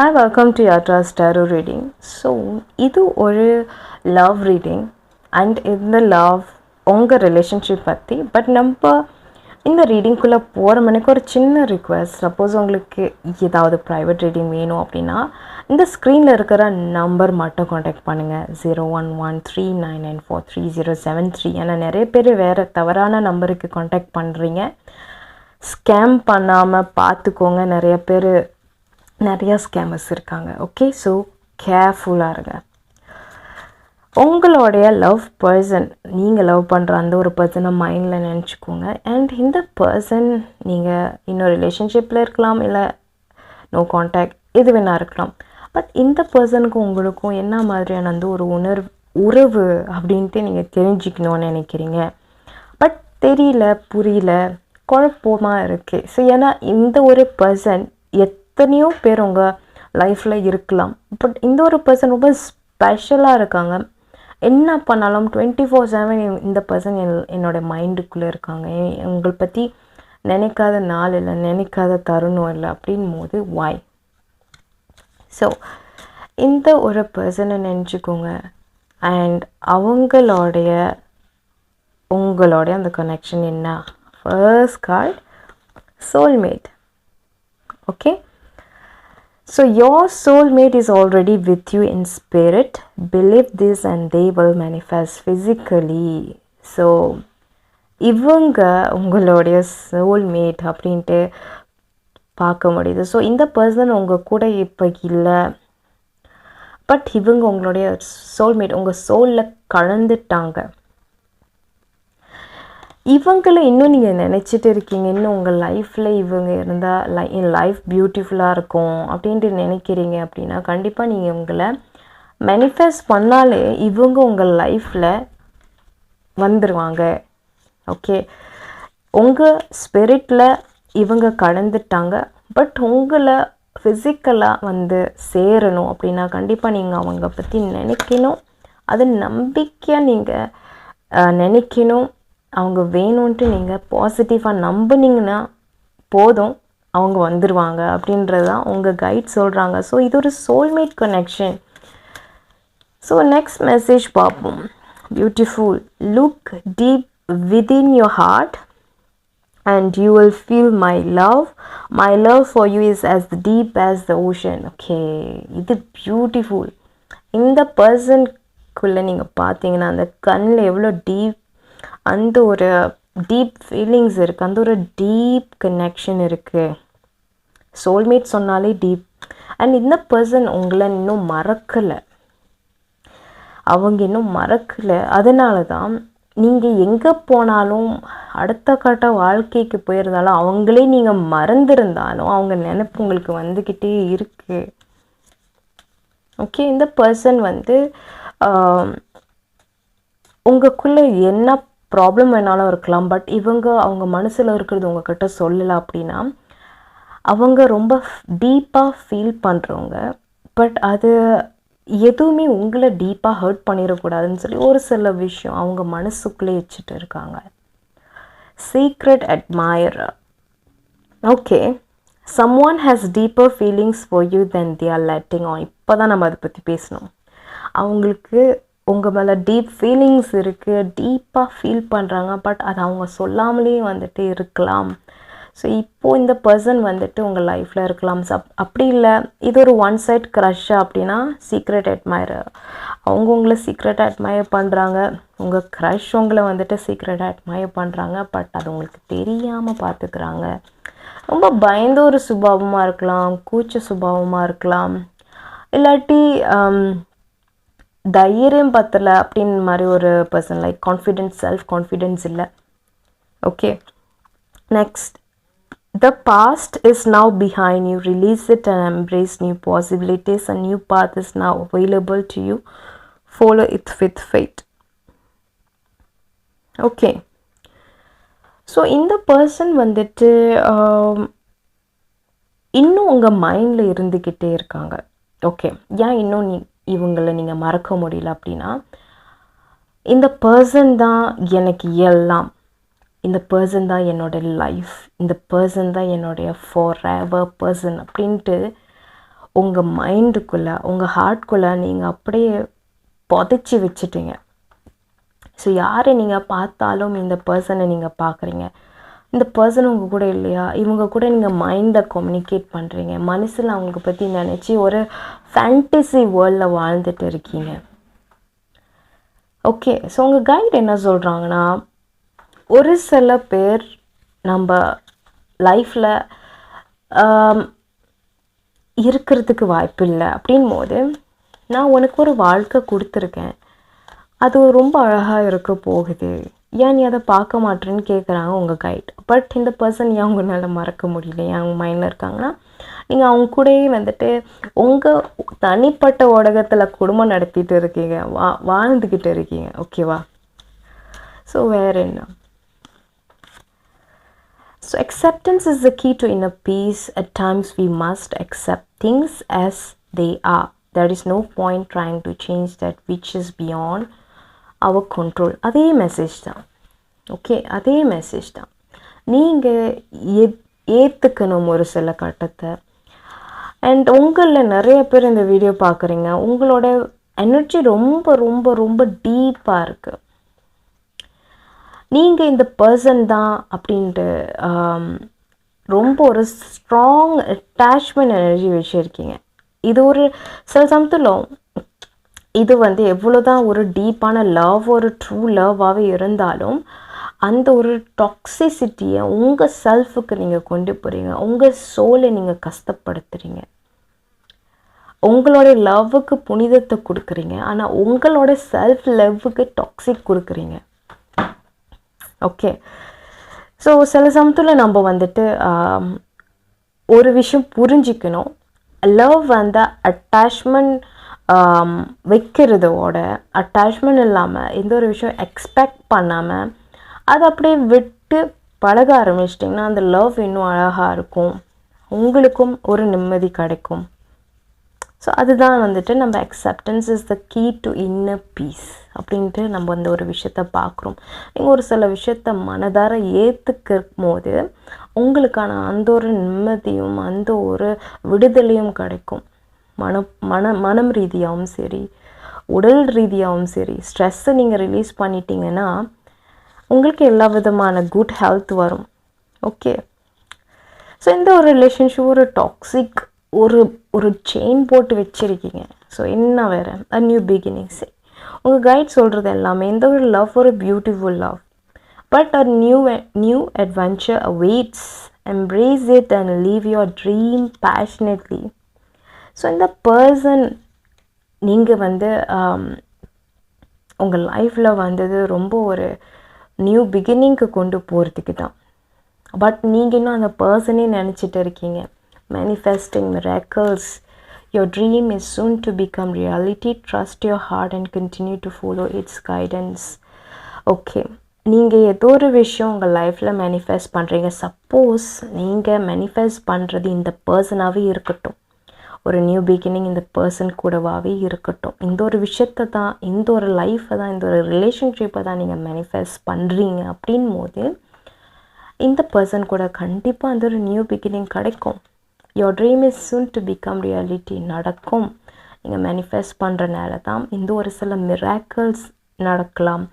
Hi welcome to Yatra ஸ்டாரோ reading so இது ஒரு லவ் ரீடிங் அண்ட் இந்த லவ் உங்கள் ரிலேஷன்ஷிப் பற்றி பட் நம்ம இந்த ரீடிங்குள்ளே போகிற மணிக்கு ஒரு சின்ன ரிக்வெஸ்ட் சப்போஸ் உங்களுக்கு ஏதாவது ப்ரைவேட் ரீடிங் வேணும் அப்படின்னா இந்த ஸ்க்ரீனில் இருக்கிற நம்பர் மட்டும் காண்டாக்ட் பண்ணுங்கள் zero one one three nine nine four three zero seven three ஏன்னா நிறைய பேர் வேறு தவறான நம்பருக்கு காண்டாக்ட் பண்ணுறீங்க ஸ்கேம் பண்ணாமல் பார்த்துக்கோங்க நிறைய பேர் நிறையா ஸ்கேமர்ஸ் இருக்காங்க. ஓகே ஸோ கேர்ஃபுல்லாக இருங்க. உங்களுடைய லவ் பர்சன் நீங்கள் லவ் பண்ணுற அந்த ஒரு பர்சனை மைண்டில் நினச்சிக்கோங்க. அண்ட் இந்த பர்சன் நீங்கள் இன்னொரு ரிலேஷன்ஷிப்பில் இருக்கலாம் இல்லை நோ காண்டாக்ட் எது வேணா இருக்கலாம். பட் இந்த பர்சனுக்கும் உங்களுக்கும் என்ன மாதிரியான அந்த ஒரு உணர்வு உறவு அப்படின்ட்டு நீங்கள் தெரிஞ்சுக்கணும்னு நினைக்கிறீங்க. பட் தெரியல புரியல குழப்பமாக இருக்குது ஸோ ஏன்னா இந்த ஒரு பர்சன் எத் எத்தனையோ பேர் உங்கள் லைஃப்பில் இருக்கலாம். பட் இந்த ஒரு பர்சன் ரொம்ப ஸ்பெஷலாக இருக்காங்க. என்ன பண்ணாலும் டுவெண்ட்டி ஃபோர் செவன் இந்த பர்சன் என் என்னோடய மைண்டுக்குள்ளே இருக்காங்க. உங்களை பற்றி நினைக்காத நாள் இல்லை நினைக்காத தருணம் இல்லை அப்படின் போது வாய் ஸோ இந்த ஒரு பர்சனை நினச்சிக்கோங்க. அண்ட் அவங்களுடைய உங்களுடைய அந்த கனெக்ஷன் என்ன? First card soulmate okay So your soulmate is already with you in spirit. Believe this and they will manifest physically. So இவங்க உங்களுடைய சோல்மேட் அப்படின்ட்டு பார்க்க முடியுது ஸோ இந்த பர்சன் உங்கள் கூட இப்போ இல்லை பட் இவங்க உங்களுடைய சோல்மேட் உங்கள் சோலில் கலந்துட்டாங்க இவங்களை இன்னும் நீங்கள் நினச்சிட்டு இருக்கீங்க. இன்னும் உங்கள் லைஃப்பில் இவங்க இருந்தால் லை என் லைஃப் பியூட்டிஃபுல்லாக இருக்கும் அப்படின்ட்டு நினைக்கிறீங்க அப்படின்னா கண்டிப்பாக நீங்கள் உங்களை மேனிஃபெஸ்ட் பண்ணாலே இவங்க உங்கள் லைஃப்பில் வந்துடுவாங்க ஓகே உங்கள் ஸ்பிரிட்டில் இவங்க கடந்துட்டாங்க. பட் உங்களை ஃபிசிக்கலாக வந்து சேரணும் அப்படின்னா கண்டிப்பாக நீங்கள் அவங்க பற்றி நினைக்கணும். அது நம்பிக்கையாக நீங்கள் நினைக்கணும். அவங்க வேணும்ன்ட்டு நீங்கள் பாசிட்டிவாக நம்புனீங்கன்னா போதும் அவங்க வந்துடுவாங்க அப்படின்றது தான் உங்கள் கைட் சொல்கிறாங்க ஸோ இது ஒரு soulmate connection so next message பார்ப்போம். Beautiful look deep within your heart and you will feel my love my love for you is as the deep as the ocean okay இது beautiful இந்த பர்சன்குள்ளே நீங்கள் பார்த்தீங்கன்னா அந்த கண்ணில் எவ்வளோ டீப் அந்த ஒரு டீப் ஃபீலிங்ஸ் இருக்குது அந்த ஒரு டீப் கனெக்ஷன் இருக்குது சோல்மேட் சொன்னாலே டீப் அண்ட் இந்த பர்சன் உங்களை இன்னும் மறக்கலை. அவங்க இன்னும் மறக்கலை. அதனால தான் நீங்கள் எங்கே போனாலும் அடுத்த கட்ட வாழ்க்கைக்கு போயிருந்தாலும் அவங்களே நீங்கள் மறந்துருந்தாலும் அவங்க நினைப்பு உங்களுக்கு வந்துக்கிட்டே இருக்குது ஓகே இந்த பர்சன் வந்து உங்களுக்குள்ளே என்ன ப்ராப்ளம் வேணாலும் இருக்கலாம். பட் இவங்க அவங்க மனசில் இருக்கிறது உங்ககிட்ட சொல்லலை அப்படின்னா அவங்க ரொம்ப டீப்பாக ஃபீல் பண்ணுறவங்க பட் அது எதுவுமே உங்களை டீப்பாக ஹர்ட் பண்ணிடக்கூடாதுன்னு சொல்லி ஒரு சில விஷயம் அவங்க மனசுக்குள்ளே வச்சுட்டு இருக்காங்க. Secret admire okay some one has deeper feelings for you then the are letting on இப்போ தான் நம்ம அதை பற்றி பேசணும். அவங்களுக்கு உங்கள் மேலே டீப் ஃபீலிங்ஸ் இருக்குது டீப்பாக ஃபீல் பண்ணுறாங்க பட் அது அவங்க சொல்லாமலே வந்துட்டு இருக்கலாம். ஸோ இப்போது இந்த பர்சன் வந்துட்டு உங்கள் லைஃப்பில் இருக்கலாம். சப் அப்படி இல்லை. இது ஒரு ஒன் சைட் க்ரஷ் அப்படின்னா சீக்ரெட் admirer. அவங்க உங்களை சீக்ரெட் admire பண்ணுறாங்க உங்கள் க்ரஷ் உங்களை வந்துட்டு சீக்ரெட் admire பண்ணுறாங்க பட் அது உங்களுக்கு தெரியாமல் பார்த்துக்கிறாங்க ரொம்ப பயந்த ஒரு சுபாவமாக இருக்கலாம் கூச்ச சுபாவமாக இருக்கலாம். இல்லாட்டி தைரியம் பத்தலை அப்படின்னு மாதிரி ஒரு person like confidence self confidence இல்லை okay next the past is now behind you release it and embrace new possibilities and new path is now available to you follow it with faith okay so இந்த person வந்துட்டு um, இன்னும் உங்கள் மைண்டில் இருந்துக்கிட்டே இருக்காங்க. Okay ஏன் இன்னும் நீ இவங்களை நீங்கள் மறக்க முடியல அப்படின்னா இந்த பர்சன் தான் எனக்கு எல்லாம். இந்த பர்சன் தான் என்னோட லைஃப் இந்த பர்சன் தான் என்னுடைய ஃபார் எவர் பர்சன் அப்படின்ட்டு உங்கள் மைண்டுக்குள்ளே உங்கள் ஹார்ட்குள்ளே நீங்கள் அப்படியே புதைச்சி வச்சுட்டீங்க. ஸோ யாரை நீங்கள் பார்த்தாலும் இந்த பர்சனை நீங்கள் பார்க்குறீங்க. இந்த பர்சன் உங்கள் கூட இல்லையா? இவங்க கூட நீங்கள் மைண்டை கம்யூனிகேட் பண்ணுறீங்க மனசில் அவங்களுக்கு பற்றி நினச்சி ஒரு ஃபேண்டசி வேர்ல்டில் வாழ்ந்துட்டு இருக்கீங்க. ஓகே ஸோ உங்கள் கைடு என்ன சொல்கிறாங்கன்னா ஒரு சில பேர் நம்ம லைஃப்பில் இருக்கிறதுக்கு வாய்ப்பு இல்லை. அப்படின் போது நான் உனக்கு ஒரு வாழ்க்கை கொடுத்துருக்கேன். அது ரொம்ப அழகாக இருக்க போகுது. ஏன் நீ அதை பார்க்க மாட்டேன்னு கேட்குறாங்க உங்கள் கைட் பட் இந்த பர்சன் ஏன் உங்களால் மறக்க முடியல? ஏன் அவங்க மைண்டில் இருக்காங்கன்னா நீங்கள் அவங்க கூடயே வந்துட்டு உங்கள் தனிப்பட்ட ஊடகத்தில் குடும்பம் நடத்திட்டு இருக்கீங்க. வா வாழ்ந்துக்கிட்டு இருக்கீங்க. ஓகேவா ஸோ வேறு என்ன? So acceptance is is key to in a peace at times we must accept things as they are There is no point trying to change that which is beyond our control அதே message தான். Okay அதே message தான். நீங்கள் ஏ ஏற்றுக்கணும் ஒரு சில கட்டத்தை. And உங்களில் நிறைய பேர் இந்த வீடியோ பார்க்குறீங்க. உங்களோட எனர்ஜி ரொம்ப ரொம்ப ரொம்ப டீப்பாக இருக்குது நீங்கள் இந்த பர்சன் தான் அப்படின்ட்டு ரொம்ப ஒரு ஸ்ட்ராங் அட்டாச்மெண்ட் எனர்ஜி வச்சுருக்கீங்க. இது ஒரு சில சமயத்தில் இது வந்து எவ்வளோ தான் ஒரு டீப்பான லவ் ஒரு ட்ரூ லவ்வாகவே இருந்தாலும் அந்த ஒரு டாக்ஸிசிட்டியை உங்கள் செல்ஃபுக்கு நீங்கள் கொண்டு போகிறீங்க உங்கள் சோலை நீங்கள் கஷ்டப்படுத்துகிறீங்க உங்களோட லவ்வுக்கு புனிதத்தை கொடுக்குறீங்க. ஆனால் உங்களோட செல்ஃப் லவ்வுக்கு டாக்ஸிக் கொடுக்குறீங்க. ஓகே ஸோ சில சமயத்தில் நம்ம வந்துட்டு ஒரு விஷயம் புரிஞ்சிக்கணும். லவ் வந்து அட்டாச்மெண்ட் வைக்கிறதோட அட்டாச்மெண்ட் இல்லாமல் எந்த ஒரு விஷயம் எக்ஸ்பெக்ட் பண்ணாமல் அதை அப்படியே விட்டு பழக ஆரம்பிச்சிட்டிங்கன்னா அந்த லவ் இன்னும் அழகாக இருக்கும். உங்களுக்கும் ஒரு நிம்மதி கிடைக்கும். ஸோ அதுதான் வந்துட்டு நம்ம acceptance is the key to inner peace அப்படின்ட்டு நம்ம அந்த ஒரு விஷயத்த பார்க்குறோம். நீங்கள் ஒரு சில விஷயத்த மனதார ஏற்றுக்கும் போது உங்களுக்கான அந்த ஒரு நிம்மதியும் அந்த ஒரு விடுதலையும் கிடைக்கும். மன மன மனம் ரீதியாகவும் சரி உடல் ரீதியாகவும் சரி ஸ்ட்ரெஸ்ஸை நீங்கள் ரிலீஸ் பண்ணிட்டீங்கன்னா உங்களுக்கு எல்லா விதமான குட் ஹெல்த் வரும். ஓகே ஸோ இந்த ஒரு ரிலேஷன்ஷிப் ஒரு டாக்ஸிக் ஒரு ஒரு செயின் போட்டு வச்சுருக்கீங்க. ஸோ என்ன வேறு? அ நியூ பிகினிங்ஸ் உங்கள் கைட் சொல்கிறது எல்லாமே இந்த ஒரு லவ் ஒரு beautiful love but a new new adventure awaits embrace it and live your dream passionately so இந்த பர்சன் நீங்கள் வந்து um, உங்கள் லைஃப்பில் வந்தது ரொம்ப ஒரு நியூ பிகினிங்க்கு கொண்டு போகிறதுக்கு தான். பட் நீங்கள் இன்னும் அந்த பர்சனே நினச்சிட்டு இருக்கீங்க. Manifesting reckless your dream is soon to become reality trust your heart and continue to follow its guidance okay நீங்கள் ஏதோ ஒரு விஷயம் உங்கள் லைஃப்பில் மேனிஃபெஸ்ட் பண்ணுறீங்க சப்போஸ் நீங்கள் மேனிஃபெஸ்ட் பண்ணுறது இந்த பர்சனாகவே இருக்கட்டும். ஒரு நியூ பிகினிங் இந்த பர்சன் கூடவாகவே இருக்கட்டும். இந்த ஒரு விஷயத்தை தான் இந்த ஒரு லைஃப்பை தான் இந்த ஒரு ரிலேஷன்ஷிப்பை தான் நீங்கள் மேனிஃபெஸ்ட் பண்ணுறீங்க அப்படின் போது இந்த பர்சன் கூட கண்டிப்பாக அந்த ஒரு நியூ பிகினிங் கிடைக்கும். Your dream is soon to become reality நடக்கும். நீங்கள் மேனிஃபெஸ்ட் பண்ணுற தான் இந்த ஒரு சில மிராக்கிள்ஸ் நடக்கலாம்.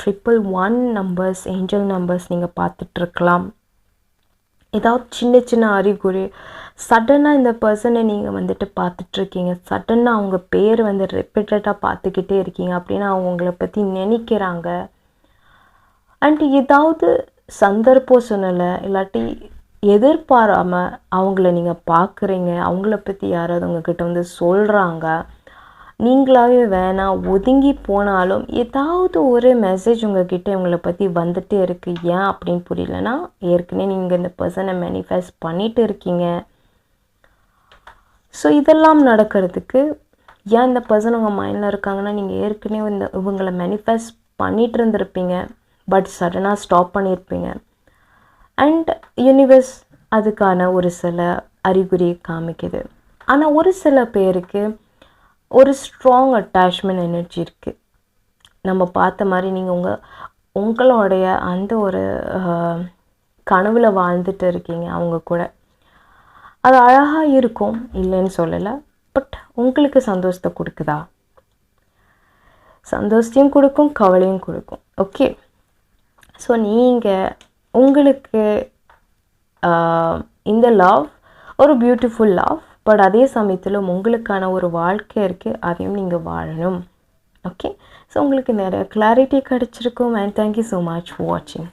Triple one numbers angel numbers நீங்கள் பார்த்துட்ருக்கலாம் ஏதாவது சின்ன சின்ன அறிகுறி சடனாக இந்த பர்சனை நீங்கள் வந்துட்டு பார்த்துட்ருக்கீங்க. சடனாக அவங்க பேர் வந்து ரிப்பீட்டடாக பார்த்துக்கிட்டே இருக்கீங்க அப்படின்னு அவங்க உங்களை பற்றி நினைக்கிறாங்க. அண்ட் ஏதாவது சந்தர்ப்ப சூழ்நிலை இல்லாட்டி எதிர்பாராமல் அவங்கள நீங்கள் பார்க்குறீங்க அவங்கள பற்றி யாராவது உங்ககிட்ட வந்து சொல்கிறாங்க நீங்களாவே வேணாம் ஒதுங்கி போனாலும் ஏதாவது ஒரு மெசேஜ் உங்ககிட்ட இவங்களை பற்றி வந்துகிட்டே இருக்குது ஏன் அப்படின்னு புரியலன்னா ஏற்கனவே நீங்கள் இந்த பர்சனை மேனிஃபெஸ்ட் பண்ணிட்டு இருக்கீங்க. ஸோ இதெல்லாம் நடக்கிறதுக்கு ஏன் இந்த பர்சன் உங்கள் மைண்டில் இருக்காங்கன்னா நீங்கள் ஏற்கனவே இந்த இவங்களை மேனிஃபெஸ்ட் பண்ணிட்டு இருந்திருப்பீங்க பட் சடனாக ஸ்டாப் பண்ணியிருப்பீங்க அண்ட் யூனிவர்ஸ் அதுக்கான ஒரு சில அறிகுறி காமிக்குது. ஆனால் ஒரு சில பேருக்கு ஒரு ஸ்ட்ராங் அட்டாச்மெண்ட் எனர்ஜி இருக்குது நம்ம பார்த்த மாதிரி நீங்கள் உங்கள் உங்களுடைய அந்த ஒரு கனவில் வாழ்ந்துட்டு இருக்கீங்க அவங்க கூட. அது அழகாக இருக்கும் இல்லைன்னு சொல்லலை பட் உங்களுக்கு சந்தோஷத்தை கொடுக்குதா? சந்தோஷத்தையும் கொடுக்கும் கவலையும் கொடுக்கும். ஓகே ஸோ நீங்கள் உங்களுக்கு இந்த லவ் ஒரு பியூட்டிஃபுல் லவ் பட் அதே சமயத்தில் உங்களுக்கான ஒரு வாழ்க்கை இருக்குது அதையும் நீங்கள் வாழணும். ஓகே ஸோ உங்களுக்கு நிறைய கிளாரிட்டி கிடச்சிருக்கும் and thank you so much for வாட்சிங்